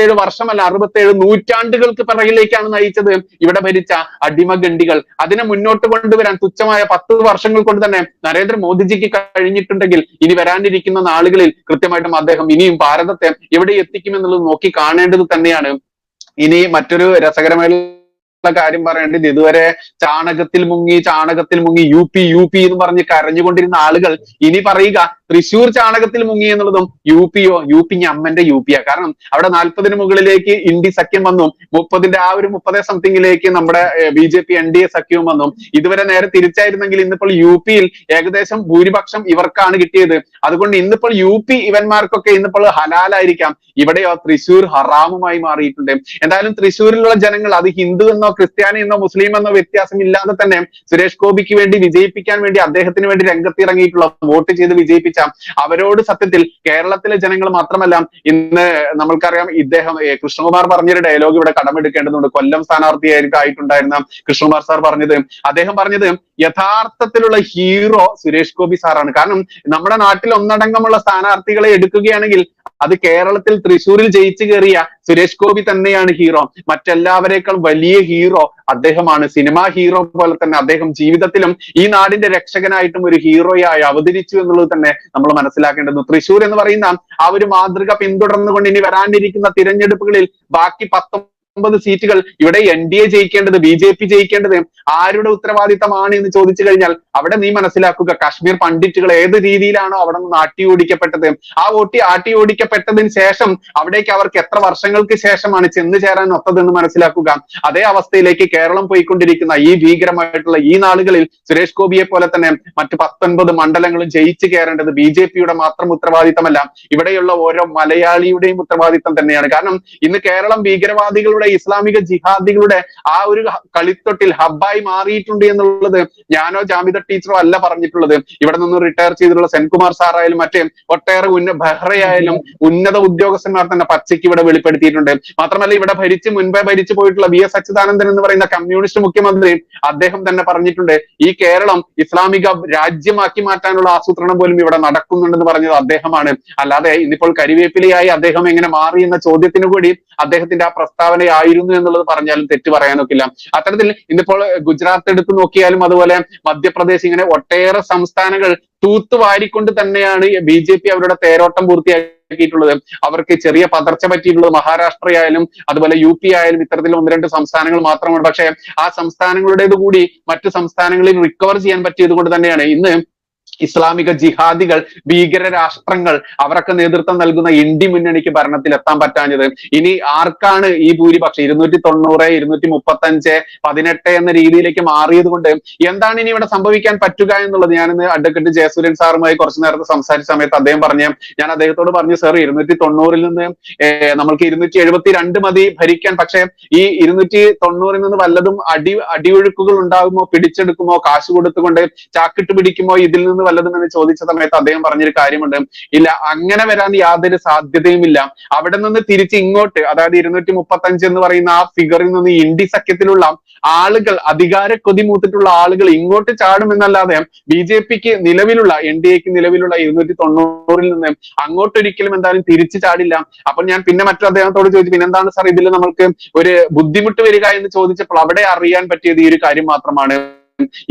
അറുപത്തേഴ് വർഷമല്ല അറുപത്തേഴ് നൂറ്റാണ്ടുകൾക്ക് പിറകിലേക്കാണ് നയിച്ചത്. ഇവിടെ ഭരിച്ച അടിമഗണ്ടികൾ അതിനെ മുന്നോട്ട് കൊണ്ടുവരാൻ തുച്ഛമായ പത്ത് വർഷങ്ങൾ കൊണ്ട് തന്നെ നരേന്ദ്രമോദിജിക്ക് കഴിഞ്ഞിട്ടുണ്ടെങ്കിൽ ഇനി വരാനിരിക്കുന്ന നാളുകളിൽ കൃത്യമായിട്ടും അദ്ദേഹം ഇനിയും ഭാരതത്തെ എവിടെ എത്തിക്കുമെന്നുള്ളത് നോക്കി കാണേണ്ടത് തന്നെയാണ്. ഇനി മറ്റൊരു രസകരമായ കാര്യം പറയേണ്ടത് ഇതുവരെ ചാണകത്തിൽ മുങ്ങി ചാണകത്തിൽ മുങ്ങി യു പി യു പി എന്ന് പറഞ്ഞ് കരഞ്ഞുകൊണ്ടിരുന്ന ആളുകൾ ഇനി പറയുക തൃശൂർ ചാണകത്തിൽ മുങ്ങി എന്നുള്ളതും യു പിയോ യു പി അമ്മന്റെ യു പിയാ. കാരണം അവിടെ നാൽപ്പതിന് മുകളിലേക്ക് ഇന്ത്യ സഖ്യം വന്നു മുപ്പതിന്റെ ആ ഒരു മുപ്പതേ സംതിങ്ങിലേക്ക് നമ്മുടെ B J P N D A സഖ്യവും വന്നു. ഇതുവരെ നേരെ തിരിച്ചായിരുന്നെങ്കിൽ ഇന്നിപ്പോൾ യു പിയിൽ ഏകദേശം ഭൂരിപക്ഷം ഇവർക്കാണ് കിട്ടിയത്. അതുകൊണ്ട് ഇന്നിപ്പോൾ യു പി ഇവന്മാർക്കൊക്കെ ഇന്നിപ്പോൾ ഹലാലായിരിക്കാം. ഇവിടെയോ തൃശൂർ ഹറാമുമായി മാറിയിട്ടുണ്ട്. എന്തായാലും തൃശ്ശൂരിലുള്ള ജനങ്ങൾ അത് ഹിന്ദു എന്നോ ക്രിസ്ത്യാനി എന്നോ മുസ്ലിം എന്നോ വ്യത്യാസം ഇല്ലാതെ തന്നെ സുരേഷ് ഗോപിക്ക് വേണ്ടി വിജയിപ്പിക്കാൻ വേണ്ടി അദ്ദേഹത്തിന് വേണ്ടി രംഗത്തിറങ്ങിയിട്ടുള്ള വോട്ട് ചെയ്ത് വിജയിപ്പിച്ച അവരോട് സത്യത്തിൽ കേരളത്തിലെ ജനങ്ങൾ മാത്രമല്ല ഇന്ന് നമ്മൾക്കറിയാം ഇദ്ദേഹം കൃഷ്ണകുമാർ പറഞ്ഞൊരു ഡയലോഗ് ഇവിടെ കടമെടുക്കേണ്ടതുണ്ട്. കൊല്ലം സ്ഥാനാർത്ഥിയായിട്ടുണ്ടായിരുന്ന കൃഷ്ണകുമാർ സാർ പറഞ്ഞത്. അദ്ദേഹം പറഞ്ഞത് യഥാർത്ഥത്തിലുള്ള ഹീറോ സുരേഷ് ഗോപി സാറാണ്. കാരണം നമ്മുടെ നാട്ടിൽ ഒന്നടങ്കമുള്ള സ്ഥാനാർത്ഥികളെ എടുക്കുകയാണെങ്കിൽ അത് കേരളത്തിൽ തൃശ്ശൂരിൽ ജയിച്ചു കയറിയ സുരേഷ് ഗോപി തന്നെയാണ് ഹീറോ മറ്റെല്ലാവരേക്കാൾ വലിയ ഹീറോ അദ്ദേഹമാണ്. സിനിമാ ഹീറോ പോലെ തന്നെ അദ്ദേഹം ജീവിതത്തിലും ഈ നാടിന്റെ രക്ഷകനായിട്ടും ഒരു ഹീറോയായി അവതരിച്ചു എന്നുള്ളത് തന്നെ നമ്മൾ മനസ്സിലാക്കേണ്ടത്. തൃശ്ശൂർ എന്ന് പറയുന്ന ആ ഒരു മാതൃക പിന്തുടർന്നുകൊണ്ട് ഇനി വരാനിരിക്കുന്ന തിരഞ്ഞെടുപ്പുകളിൽ ബാക്കി പത്തൊമ്പത് സീറ്റുകൾ ഇവിടെ എൻ ഡി എ ജയിക്കേണ്ടത് ബി ജെ പി ജയിക്കേണ്ടത് ആരുടെ ഉത്തരവാദിത്തമാണ് എന്ന് ചോദിച്ചു കഴിഞ്ഞാൽ അവിടെ നീ മനസ്സിലാക്കുക കാശ്മീർ പണ്ഡിറ്റുകൾ ഏത് രീതിയിലാണോ അവിടെ നിന്ന് ആട്ടി ഓടിക്കപ്പെട്ടത്. ആ ഓട്ടി ആട്ടി ഓടിക്കപ്പെട്ടതിന് ശേഷം അവിടേക്ക് അവർക്ക് എത്ര വർഷങ്ങൾക്ക് ശേഷമാണ് ചെന്ന് ചേരാൻ ഒത്തതെന്ന് മനസ്സിലാക്കുക. അതേ അവസ്ഥയിലേക്ക് കേരളം പോയിക്കൊണ്ടിരിക്കുന്ന ഈ ഭീകരമായിട്ടുള്ള ഈ നാളുകളിൽ സുരേഷ് ഗോപിയെ പോലെ തന്നെ മറ്റ് പത്തൊൻപത് മണ്ഡലങ്ങളും ജയിച്ചു കയറേണ്ടത് ബി ജെ പിയുടെ മാത്രം ഉത്തരവാദിത്തമല്ല ഇവിടെയുള്ള ഓരോ മലയാളിയുടെയും ഉത്തരവാദിത്തം തന്നെയാണ്. കാരണം ഇന്ന് കേരളം ഭീകരവാദികളുടെ ഇസ്ലാമിക ജിഹാദികളുടെ ആ ഒരു കളിത്തൊട്ടിൽ ഹബ്ബായി മാറിയിട്ടുണ്ട് എന്നുള്ളത് ഞാനോ ജാമിത ടീച്ചറോ അല്ല പറഞ്ഞിട്ടുള്ളത്. ഇവിടെ നിന്ന് റിട്ടയർ ചെയ്തിട്ടുള്ള സെൻകുമാർ സാറായാലും മറ്റേ ഒട്ടേറെ ഉന്ന ബെഹ്റയായാലും ഉന്നത ഉദ്യോഗസ്ഥന്മാർ തന്നെ പച്ചയ്ക്ക് ഇവിടെ വെളിപ്പെടുത്തിയിട്ടുണ്ട്. മാത്രമല്ല ഇവിടെ ഭരിച്ച് മുൻപേ ഭരിച്ചു പോയിട്ടുള്ള വി എസ് അച്യുതാനന്ദൻ എന്ന് പറയുന്ന കമ്മ്യൂണിസ്റ്റ് മുഖ്യമന്ത്രി അദ്ദേഹം തന്നെ പറഞ്ഞിട്ടുണ്ട്. ഈ കേരളം ഇസ്ലാമിക രാജ്യമാക്കി മാറ്റാനുള്ള ആസൂത്രണം പോലും ഇവിടെ നടക്കുന്നുണ്ടെന്ന് പറഞ്ഞത് അദ്ദേഹമാണ്. അല്ലാതെ ഇന്നിപ്പോൾ കരിവേപ്പിലയായി അദ്ദേഹം എങ്ങനെ മാറി എന്ന ചോദ്യത്തിന് കൂടി അദ്ദേഹത്തിന്റെ ആ പ്രസ്താവനയായിരുന്നു എന്നുള്ളത് പറഞ്ഞാലും തെറ്റ് പറയാനൊക്കില്ല. അത്തരത്തിൽ ഇന്നിപ്പോൾ ഗുജറാത്ത് എടുത്തു നോക്കിയാലും അതുപോലെ മധ്യപ്രദേശ് ഇങ്ങനെ ഒട്ടേറെ സംസ്ഥാനങ്ങൾ തൂത്തുവാരിക്കൊണ്ട് തന്നെയാണ് ബി ജെ പി അവരുടെ തേരോട്ടം പൂർത്തിയാക്കിയിട്ടുള്ളത്. അവർക്ക് ചെറിയ പതർച്ച പറ്റിയിട്ടുള്ളത് മഹാരാഷ്ട്രയായാലും അതുപോലെ യു പി ആയാലും ഇത്തരത്തിൽ ഒന്ന് രണ്ട് സംസ്ഥാനങ്ങൾ മാത്രമാണ്. പക്ഷേ ആ സംസ്ഥാനങ്ങളുടേത് കൂടി മറ്റു സംസ്ഥാനങ്ങളിൽ റിക്കവർ ചെയ്യാൻ പറ്റിയത് കൊണ്ട് തന്നെയാണ് ഇന്ന് ഇസ്ലാമിക ജിഹാദികൾ ഭീകര രാഷ്ട്രങ്ങൾ അവരൊക്കെ നേതൃത്വം നൽകുന്ന ഇന്ത്യ മുന്നണിക്ക് ഭരണത്തിൽ എത്താൻ പറ്റാഞ്ഞത്. ഇനി ആർക്കാണ് ഈ ഭൂരിപക്ഷം? ഇരുന്നൂറ്റി തൊണ്ണൂറ് ഇരുന്നൂറ്റി മുപ്പത്തി അഞ്ച് പതിനെട്ട് എന്ന രീതിയിലേക്ക് മാറിയത് കൊണ്ട് എന്താണ് ഇനി ഇവിടെ സംഭവിക്കാൻ പറ്റുക എന്നുള്ളത്? ഞാനിന്ന് അഡ്വക്കേറ്റ് ജയസൂര്യൻ സാറുമായി കുറച്ചു നേരത്തെ സംസാരിച്ച സമയത്ത് അദ്ദേഹം പറഞ്ഞു ഞാൻ അദ്ദേഹത്തോട് പറഞ്ഞു സാർ ഇരുന്നൂറ്റി തൊണ്ണൂറിൽ നിന്ന് നമ്മൾക്ക് ഇരുന്നൂറ്റി എഴുപത്തി രണ്ട് മതി ഭരിക്കാൻ. പക്ഷേ ഈ ഇരുന്നൂറ്റി തൊണ്ണൂറിൽ നിന്ന് വല്ലതും അടി അടിയൊഴുക്കുകൾ ഉണ്ടാകുമോ? പിടിച്ചെടുക്കുമോ? കാശ് കൊടുത്തുകൊണ്ട് ചാക്കിട്ട് പിടിക്കുമോ? ഇതിൽ നിന്ന് വല്ലതും എന്ന് ചോദിച്ച സമയത്ത് അദ്ദേഹം പറഞ്ഞൊരു കാര്യമുണ്ട്. ഇല്ല അങ്ങനെ വരാൻ യാതൊരു സാധ്യതയുമില്ല. അവിടെ നിന്ന് തിരിച്ച് ഇങ്ങോട്ട് അതായത് ഇരുന്നൂറ്റി മുപ്പത്തി അഞ്ച് എന്ന് പറയുന്ന ആ ഫിഗറിൽ നിന്ന് ഇന്ത്യ സഖ്യത്തിലുള്ള ആളുകൾ അധികാര കൊതി മൂത്തിട്ടുള്ള ആളുകൾ ഇങ്ങോട്ട് ചാടുമെന്നല്ലാതെ ബി ജെ പിക്ക് നിലവിലുള്ള എൻ ഡി എക്ക് നിലവിലുള്ള ഇരുന്നൂറ്റി തൊണ്ണൂറിൽ നിന്ന് അങ്ങോട്ടൊരിക്കലും എന്തായാലും തിരിച്ചു ചാടില്ല. അപ്പോൾ ഞാൻ പിന്നെ മറ്റു അദ്ദേഹത്തോട് ചോദിച്ചു പിന്നെ എന്താണ് സാർ ഇതിൽ നമ്മൾക്ക് ഒരു ബുദ്ധിമുട്ട് വരിക എന്ന് ചോദിച്ചപ്പോൾ അവിടെ അറിയാൻ പറ്റിയത് ഈ ഒരു കാര്യം മാത്രമാണ്?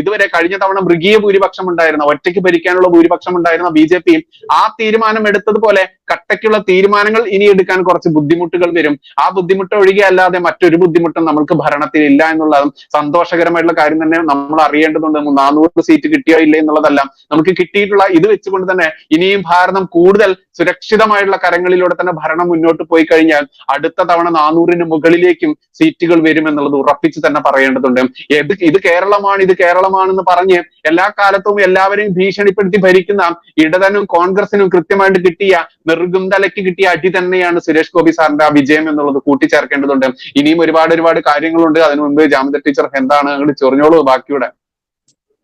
ഇതുവരെ കഴിഞ്ഞ തവണ മൃഗീയ ഭൂരിപക്ഷം ഉണ്ടായിരുന്ന ഒറ്റയ്ക്ക് ഭരിക്കാനുള്ള ഭൂരിപക്ഷം ഉണ്ടായിരുന്ന ബി ജെ പിയും ആ തീരുമാനം എടുത്തതുപോലെ കട്ടയ്ക്കുള്ള തീരുമാനങ്ങൾ ഇനി എടുക്കാൻ കുറച്ച് ബുദ്ധിമുട്ടുകൾ വരും. ആ ബുദ്ധിമുട്ട് ഒഴികെ അല്ലാതെ മറ്റൊരു ബുദ്ധിമുട്ടും നമ്മൾക്ക് ഭരണത്തിൽ ഇല്ല എന്നുള്ളതും സന്തോഷകരമായിട്ടുള്ള കാര്യം തന്നെ നമ്മൾ അറിയേണ്ടതുണ്ട്. നാനൂറ് സീറ്റ് കിട്ടിയോ ഇല്ലേ എന്നുള്ളതല്ല. നമുക്ക് കിട്ടിയിട്ടുള്ള ഇത് വെച്ചുകൊണ്ട് തന്നെ ഇനിയും ഭാരതം കൂടുതൽ സുരക്ഷിതമായിട്ടുള്ള കരങ്ങളിലൂടെ തന്നെ ഭരണം മുന്നോട്ട് പോയി കഴിഞ്ഞാൽ അടുത്ത തവണ നാനൂറിന് മുകളിലേക്കും സീറ്റുകൾ വരുമെന്നുള്ളത് ഉറപ്പിച്ച് തന്നെ പറയേണ്ടതുണ്ട്. ഇത് ഇത് കേരളമാണ് ഇത് കേരളമാണെന്ന് പറഞ്ഞ് എല്ലാ കാലത്തും എല്ലാവരെയും ഭീഷണിപ്പെടുത്തി ഭരിക്കുന്ന ഇടതനും കോൺഗ്രസിനും കൃത്യമായിട്ട് കിട്ടിയ നെറുകും തലയ്ക്ക് കിട്ടിയ അടി തന്നെയാണ് സുരേഷ് ഗോപി സാറിന്റെ ആ വിജയം എന്നുള്ളത് കൂട്ടിച്ചേർക്കേണ്ടതുണ്ട്. ഇനിയും ഒരുപാട് ഒരുപാട് കാര്യങ്ങളുണ്ട്. അതിനു മുമ്പ് ജാമിത ടീച്ചർ എന്താണ് അങ്ങോട്ട് ചൊറിഞ്ഞോളൂ ബാക്കിയുടെ.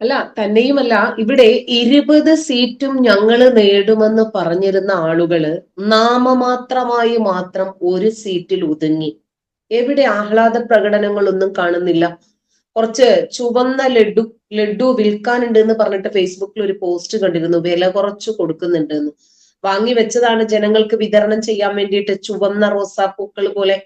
അല്ല തന്നെയുമല്ല ഇവിടെ ഇരുപത് സീറ്റും ഞങ്ങൾ നേടുമെന്ന് പറഞ്ഞിരുന്ന ആളുകൾ നാമമാത്രമായി മാത്രം ഒരു സീറ്റിൽ ഒതുങ്ങി. എവിടെ ആഹ്ലാദ പ്രകടനങ്ങളൊന്നും കാണുന്നില്ല. കുറച്ച് ചുവന്ന ലഡു ലഡു വിൽക്കാനുണ്ട് എന്ന് പറഞ്ഞിട്ട് ഫേസ്ബുക്കിൽ ഒരു പോസ്റ്റ് കണ്ടിരുന്നു. വില കുറച്ച് കൊടുക്കുന്നുണ്ട് എന്ന് വാങ്ങി വെച്ചതാണ് ജനങ്ങൾക്ക് വിതരണം ചെയ്യാൻ വേണ്ടിയിട്ട് ചുവന്ന റോസാപ്പൂക്കൾ പോലെ.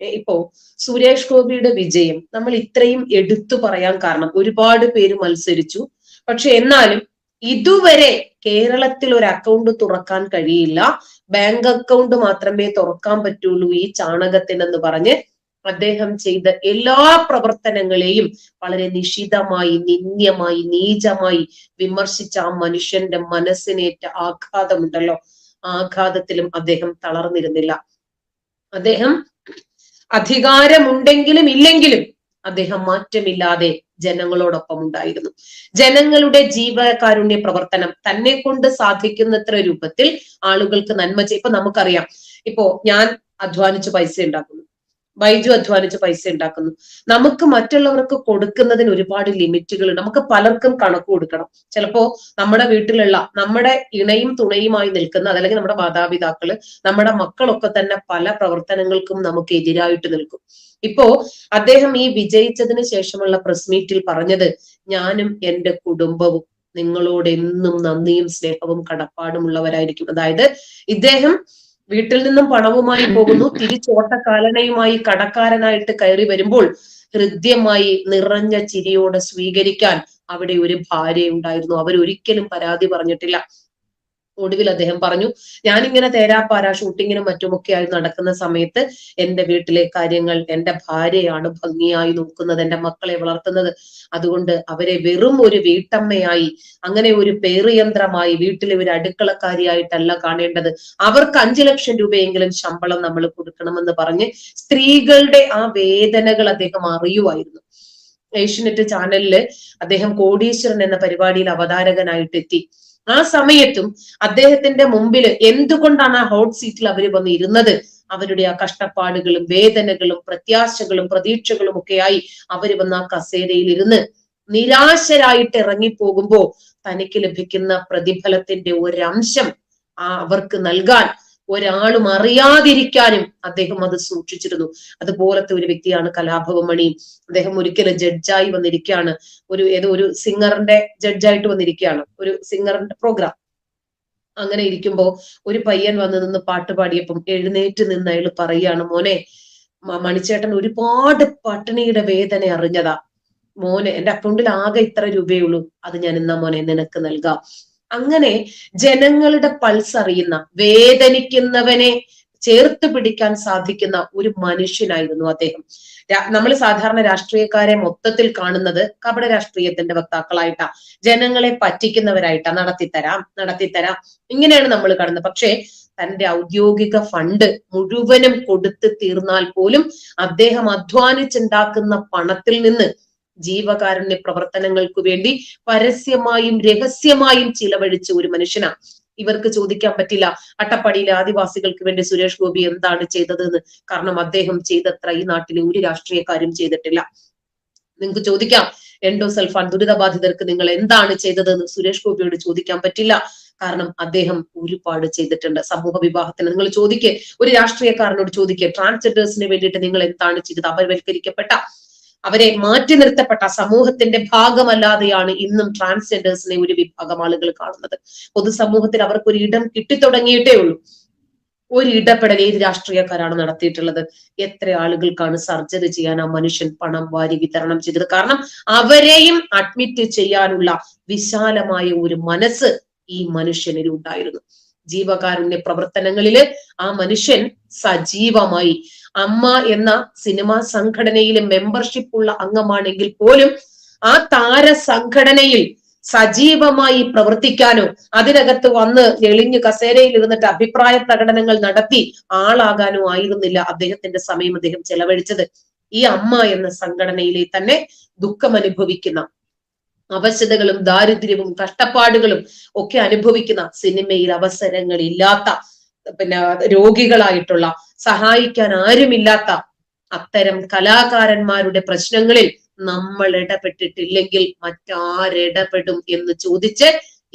ഇപ്പോ സുരേഷ് ഗോപിയുടെ വിജയം നമ്മൾ ഇത്രയും എടുത്തു പറയാൻ കാരണം ഒരുപാട് പേര് മത്സരിച്ചു. പക്ഷെ എന്നാലും ഇതുവരെ കേരളത്തിൽ ഒരു അക്കൗണ്ട് തുറക്കാൻ കഴിയില്ല. ബാങ്ക് അക്കൗണ്ട് മാത്രമേ തുറക്കാൻ പറ്റുള്ളൂ ഈ ചാണകത്തിനെന്ന് പറഞ്ഞ്. അദ്ദേഹം ചെയ്ത എല്ലാ പ്രവർത്തനങ്ങളെയും വളരെ നിഷിതമായി നിന്ദ്യമായി നീചമായി വിമർശിച്ച ആ മനുഷ്യന്റെ മനസ്സിനേറ്റ ആഘാതമുണ്ടല്ലോ. ആഘാതത്തിലും അദ്ദേഹം തളർന്നിരുന്നില്ല. അദ്ദേഹം അധികാരമുണ്ടെങ്കിലും ഇല്ലെങ്കിലും അദ്ദേഹം മാറ്റമില്ലാതെ ജനങ്ങളോടൊപ്പം ഉണ്ടായിരുന്നു ജനങ്ങളുടെ ജീവകാരുണ്യ പ്രവർത്തനം തന്നെ കൊണ്ട് സാധിക്കുന്നത്ര രൂപത്തിൽ ആളുകൾക്ക് നന്മ ചെയ്യ ഇപ്പൊ നമുക്കറിയാം. ഇപ്പോ ഞാൻ അധ്വാനിച്ച് പൈസ ഉണ്ടാക്കുന്നു. ബൈജു അധ്വാനിച്ച് പൈസ ഉണ്ടാക്കുന്നു. നമുക്ക് മറ്റുള്ളവർക്ക് കൊടുക്കുന്നതിന് ഒരുപാട് ലിമിറ്റുകൾ നമുക്ക് പലർക്കും കണക്ക് കൊടുക്കണം. ചിലപ്പോ നമ്മുടെ വീട്ടിലുള്ള നമ്മുടെ ഇണയും തുണയുമായി നിൽക്കുന്ന അതല്ലെങ്കിൽ നമ്മുടെ മാതാപിതാക്കൾ നമ്മുടെ മക്കളൊക്കെ തന്നെ പല പ്രവർത്തനങ്ങൾക്കും നമുക്ക് എതിരായിട്ട് നിൽക്കും. ഇപ്പോ അദ്ദേഹം ഈ വിജയിച്ചതിന് ശേഷമുള്ള പ്രസ് മീറ്റിൽ പറഞ്ഞത് ഞാനും എന്റെ കുടുംബവും നിങ്ങളോട് എന്നും നന്ദിയും സ്നേഹവും കടപ്പാടുമുള്ളവരായിരിക്കും അതായത് ഇദ്ദേഹം വീട്ടിൽ നിന്നും പണവുമായി പോകുന്നു. തിരിച്ചോട്ടക്കാലനയുമായി കടക്കാരനായിട്ട് കയറി വരുമ്പോൾ ഹൃദ്യമായി നിറഞ്ഞ ചിരിയോടെ സ്വീകരിക്കാൻ അവിടെ ഒരു ഭാര്യ ഉണ്ടായിരുന്നു അവർ ഒരിക്കലും പരാതി പറഞ്ഞിട്ടില്ല. ഒടുവിൽ അദ്ദേഹം പറഞ്ഞു ഞാനിങ്ങനെ തേരാപ്പാര ഷൂട്ടിങ്ങിനും മറ്റുമൊക്കെയായി നടക്കുന്ന സമയത്ത് എന്റെ വീട്ടിലെ കാര്യങ്ങൾ എന്റെ ഭാര്യയാണ് ഭംഗിയായി നോക്കുന്നത് എന്റെ മക്കളെ വളർത്തുന്നത്. അതുകൊണ്ട് അവരെ വെറും ഒരു വീട്ടമ്മയായി അങ്ങനെ ഒരു പേറുയന്ത്രമായി വീട്ടിലെ ഒരു അടുക്കളക്കാരിയായിട്ടല്ല കാണേണ്ടത്. അവർക്ക് അഞ്ചു ലക്ഷം രൂപയെങ്കിലും ശമ്പളം നമ്മൾ കൊടുക്കണമെന്ന് പറഞ്ഞ് സ്ത്രീകളുടെ ആ വേദനകൾ അദ്ദേഹം അറിയുമായിരുന്നു. ഏഷ്യനെറ്റ് ചാനലിൽ അദ്ദേഹം കോടീശ്വരൻ എന്ന പരിപാടിയിൽ അവതാരകനായിട്ട് എത്തി ആ സമയത്തും അദ്ദേഹത്തിന്റെ മുമ്പിൽ എന്തുകൊണ്ടാണ് ആ ഹോട്ട് സീറ്റിൽ അവർ വന്നിരുന്നത് അവരുടെ ആ കഷ്ടപ്പാടുകളും വേദനകളും പ്രത്യാശകളും പ്രതീക്ഷകളും ഒക്കെയായി അവർ വന്ന ആ കസേരയിൽ ഇരുന്ന് നിരാശരായിട്ട് ഇറങ്ങിപ്പോകുമ്പോ തനിക്ക് ലഭിക്കുന്ന പ്രതിഫലത്തിന്റെ ഒരംശം ആ അവർക്ക് നൽകാൻ ഒരാളും അറിയാതിരിക്കാനും അദ്ദേഹം അത് സൂക്ഷിച്ചിരുന്നു. അതുപോലത്തെ ഒരു വ്യക്തിയാണ് കലാഭവൻ മണി അദ്ദേഹം ഒരിക്കലും ജഡ്ജായി വന്നിരിക്കുകയാണ്. ഒരു ഏതോ ഒരു സിംഗറിന്റെ ജഡ്ജായിട്ട് വന്നിരിക്കുകയാണ്. ഒരു സിംഗറിന്റെ പ്രോഗ്രാം. അങ്ങനെ ഇരിക്കുമ്പോൾ ഒരു പയ്യൻ വന്ന് നിന്ന് പാട്ട് പാടിയപ്പം എഴുന്നേറ്റ് നിന്ന് അയാൾ പറയാണ് മോനെ മണിച്ചേട്ടൻ ഒരുപാട് പട്ടിണിയുടെ വേദന അറിഞ്ഞതാ. മോനെ എന്റെ അക്കൗണ്ടിൽ ആകെ ഇത്ര രൂപയുള്ളൂ അത് ഞാൻ എന്നാ മോനെ നിനക്ക് നൽകാം. അങ്ങനെ ജനങ്ങളുടെ പൾസ് അറിയുന്ന വേദനിക്കുന്നവനെ ചേർത്ത് പിടിക്കാൻ സാധിക്കുന്ന ഒരു മനുഷ്യനായിരുന്നു അദ്ദേഹം. നമ്മൾ സാധാരണ രാഷ്ട്രീയക്കാരെ മൊത്തത്തിൽ കാണുന്നത് കപട രാഷ്ട്രീയത്തിന്റെ വക്താക്കളായിട്ടാ. ജനങ്ങളെ പറ്റിക്കുന്നവരായിട്ടാ. നടത്തിത്തരാം നടത്തിത്തരാം. ഇങ്ങനെയാണ് നമ്മൾ കാണുന്നത്. പക്ഷേ തന്റെ ഔദ്യോഗിക ഫണ്ട് മുഴുവനും കൊടുത്തു തീർന്നാൽ പോലും അദ്ദേഹം അധ്വാനിച്ചുണ്ടാക്കുന്ന പണത്തിൽ നിന്ന് ജീവകാരുണ്യ പ്രവർത്തനങ്ങൾക്ക് വേണ്ടി പരസ്യമായും രഹസ്യമായും ചിലവഴിച്ച ഒരു മനുഷ്യനാണ്. ഇവർക്ക് ചോദിക്കാൻ പറ്റില്ല അട്ടപ്പാടിയിലെ ആദിവാസികൾക്ക് വേണ്ടി സുരേഷ് ഗോപി എന്താണ് ചെയ്തതെന്ന്. കാരണം അദ്ദേഹം ചെയ്തത്ര ഈ നാട്ടിലെ ഒരു രാഷ്ട്രീയക്കാരും ചെയ്തിട്ടില്ല. നിങ്ങൾക്ക് ചോദിക്കാം എൻഡോസൾഫാൻ ദുരിതബാധിതർക്ക് നിങ്ങൾ എന്താണ് ചെയ്തതെന്ന് സുരേഷ് ഗോപിയോട് ചോദിക്കാൻ പറ്റില്ല. കാരണം അദ്ദേഹം ഒരുപാട് ചെയ്തിട്ടുണ്ട്. സമൂഹ വിവാഹത്തിന് നിങ്ങൾ ചോദിക്കേ ഒരു രാഷ്ട്രീയക്കാരനോട് ചോദിക്കേ ട്രാൻസ്ജെൻഡേഴ്സിന് വേണ്ടിയിട്ട് നിങ്ങൾ എന്താണ് ചെയ്തത്? അപരവൽക്കരിക്കപ്പെട്ട അവരെ മാറ്റി നിർത്തപ്പെട്ട സമൂഹത്തിന്റെ ഭാഗമല്ലാതെയാണ് ഇന്നും ട്രാൻസ്ജെൻഡേഴ്സിനെ ഒരു വിഭാഗം ആളുകൾ കാണുന്നത്. പൊതുസമൂഹത്തിൽ അവർക്ക് ഒരു ഇടം കിട്ടിത്തുടങ്ങിയിട്ടേ ഉള്ളൂ. ഒരു ഇടപെടൽ ഏത് രാഷ്ട്രീയക്കാരാണ് നടത്തിയിട്ടുള്ളത്? എത്ര ആളുകൾക്കാണ് സർജറി ചെയ്യാൻ ആ മനുഷ്യൻ പണം വാരി വിതരണം ചെയ്തത്? കാരണം അവരെയും അഡ്മിറ്റ് ചെയ്യാനുള്ള വിശാലമായ ഒരു മനസ്സ് ഈ മനുഷ്യനിൽ ഉണ്ടായിരുന്നു. ജീവകാരുണ്യ പ്രവർത്തനങ്ങളിൽ ആ മനുഷ്യൻ സജീവമായി. അമ്മ എന്ന സിനിമാ സംഘടനയിലെ മെമ്പർഷിപ്പ് ഉള്ള അംഗമാണെങ്കിൽ പോലും ആ താര സംഘടനയിൽ സജീവമായി പ്രവർത്തിക്കാനോ അതിനകത്ത് വന്ന് എളിഞ്ഞ് കസേരയിൽ ഇരുന്നിട്ട് അഭിപ്രായ പ്രകടനങ്ങൾ നടത്തി ആളാകാനോ ആയിരുന്നില്ല അദ്ദേഹത്തിന്റെ സമയം അദ്ദേഹം ചെലവഴിച്ചത്. ഈ അമ്മ എന്ന സംഘടനയിലെ തന്നെ ദുഃഖം അനുഭവിക്കുന്ന അവശതകളും ദാരിദ്ര്യവും കഷ്ടപ്പാടുകളും ഒക്കെ അനുഭവിക്കുന്ന സിനിമയിൽ അവസരങ്ങൾ ഇല്ലാത്ത പിന്നെ രോഗികളായിട്ടുള്ള സഹായിക്കാൻ ആരുമില്ലാത്ത അത്തരം കലാകാരന്മാരുടെ പ്രശ്നങ്ങളിൽ നമ്മൾ ഇടപെട്ടിട്ടില്ലെങ്കിൽ മറ്റാരിടപെടും എന്ന് ചോദിച്ച്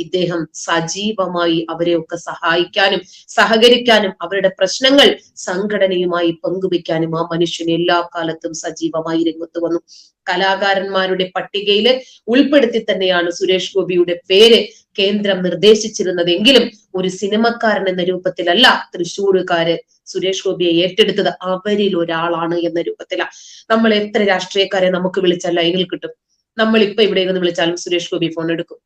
ഇദ്ദേഹം സജീവമായി അവരെയൊക്കെ സഹായിക്കാനും സഹകരിക്കാനും അവരുടെ പ്രശ്നങ്ങൾ സംഘടനയുമായി പങ്കുവെക്കാനും ആ മനുഷ്യൻ എല്ലാ കാലത്തും സജീവമായി രംഗത്ത് വന്നു. കലാകാരന്മാരുടെ പട്ടികയിൽ ഉൾപ്പെടുത്തി തന്നെയാണ് സുരേഷ് ഗോപിയുടെ പേര് കേന്ദ്രം നിർദ്ദേശിച്ചിരുന്നതെങ്കിലും ഒരു സിനിമക്കാരൻ എന്ന രൂപത്തിലല്ല തൃശ്ശൂരുകാര് സുരേഷ് ഗോപിയെ ഏറ്റെടുത്തത്. അവരിൽ ഒരാളാണ് എന്ന രൂപത്തിലാണ് നമ്മൾ എത്ര രാഷ്ട്രീയക്കാരെ നമുക്ക് വിളിച്ചാൽ ലൈനിൽ കിട്ടും? നമ്മൾ ഇപ്പൊ ഇവിടെ ഇരുന്ന് വിളിച്ചാലും സുരേഷ് ഗോപി ഫോൺ എടുക്കും.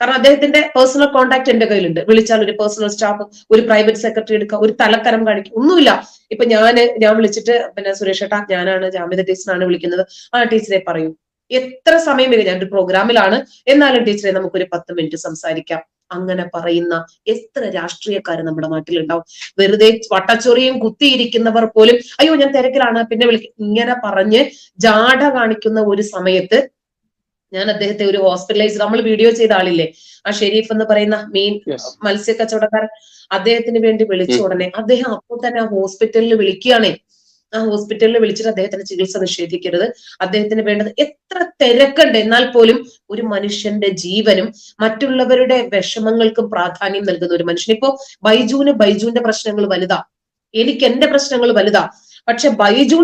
കാരണം അദ്ദേഹത്തിന്റെ പേഴ്സണൽ കോൺടാക്ട് എന്റെ കയ്യിലുണ്ട്. വിളിച്ചാൽ ഒരു പേഴ്സണൽ സ്റ്റാഫ് ഒരു പ്രൈവറ്റ് സെക്രട്ടറി എടുക്കുക ഒരു തലക്കരം കാണിക്കും. ഒന്നുമില്ല. ഇപ്പൊ ഞാൻ ഞാൻ വിളിച്ചിട്ട് പിന്നെ സുരേഷ് ഏട്ടാ ഞാനാണ് ജാമ്യത ടീച്ചറാണ് വിളിക്കുന്നത്. ആ ടീച്ചറെ പറയൂ. എത്ര സമയം ഞാൻ ഒരു പ്രോഗ്രാമിലാണ് എന്നാലും ടീച്ചറെ നമുക്കൊരു പത്ത് മിനിറ്റ് സംസാരിക്കാം. അങ്ങനെ പറയുന്ന എത്ര രാഷ്ട്രീയക്കാർ നമ്മുടെ നാട്ടിലുണ്ടാവും. വെറുതെ വട്ടച്ചൊറിയും കുത്തിയിരിക്കുന്നവർ പോലും അയ്യോ ഞാൻ തിരക്കിലാണ്. പിന്നെ വിളിക്കും. ഇങ്ങനെ പറഞ്ഞ് ജാട കാണിക്കുന്ന ഒരു സമയത്ത് ഞാൻ അദ്ദേഹത്തെ ഒരു ഹോസ്പിറ്റലൈസ് നമ്മൾ വീഡിയോ ചെയ്ത ആളില്ലേ? ആ ഷെരീഫ് എന്ന് പറയുന്ന മീൻ മത്സ്യ കച്ചവടക്കാരൻ അദ്ദേഹത്തിന് വേണ്ടി വിളിച്ച ഉടനെ അദ്ദേഹം അപ്പോൾ തന്നെ ആ ഹോസ്പിറ്റലിൽ വിളിക്കുകയാണേ. ആ ഹോസ്പിറ്റലിൽ വിളിച്ചിട്ട് അദ്ദേഹത്തിന് ചികിത്സ നിഷേധിക്കരുത്. അദ്ദേഹത്തിന് വേണ്ടത് എത്ര തിരക്കുണ്ട്. എന്നാൽ പോലും ഒരു മനുഷ്യന്റെ ജീവനും മറ്റുള്ളവരുടെ വിഷമങ്ങൾക്കും പ്രാധാന്യം നൽകുന്ന ഒരു മനുഷ്യൻ. ഇപ്പോ ബൈജുവിന് ബൈജുവിന്റെ പ്രശ്നങ്ങൾ വലുതാ. എനിക്ക് എന്റെ പ്രശ്നങ്ങൾ വലുതാ. പക്ഷെ ബൈജു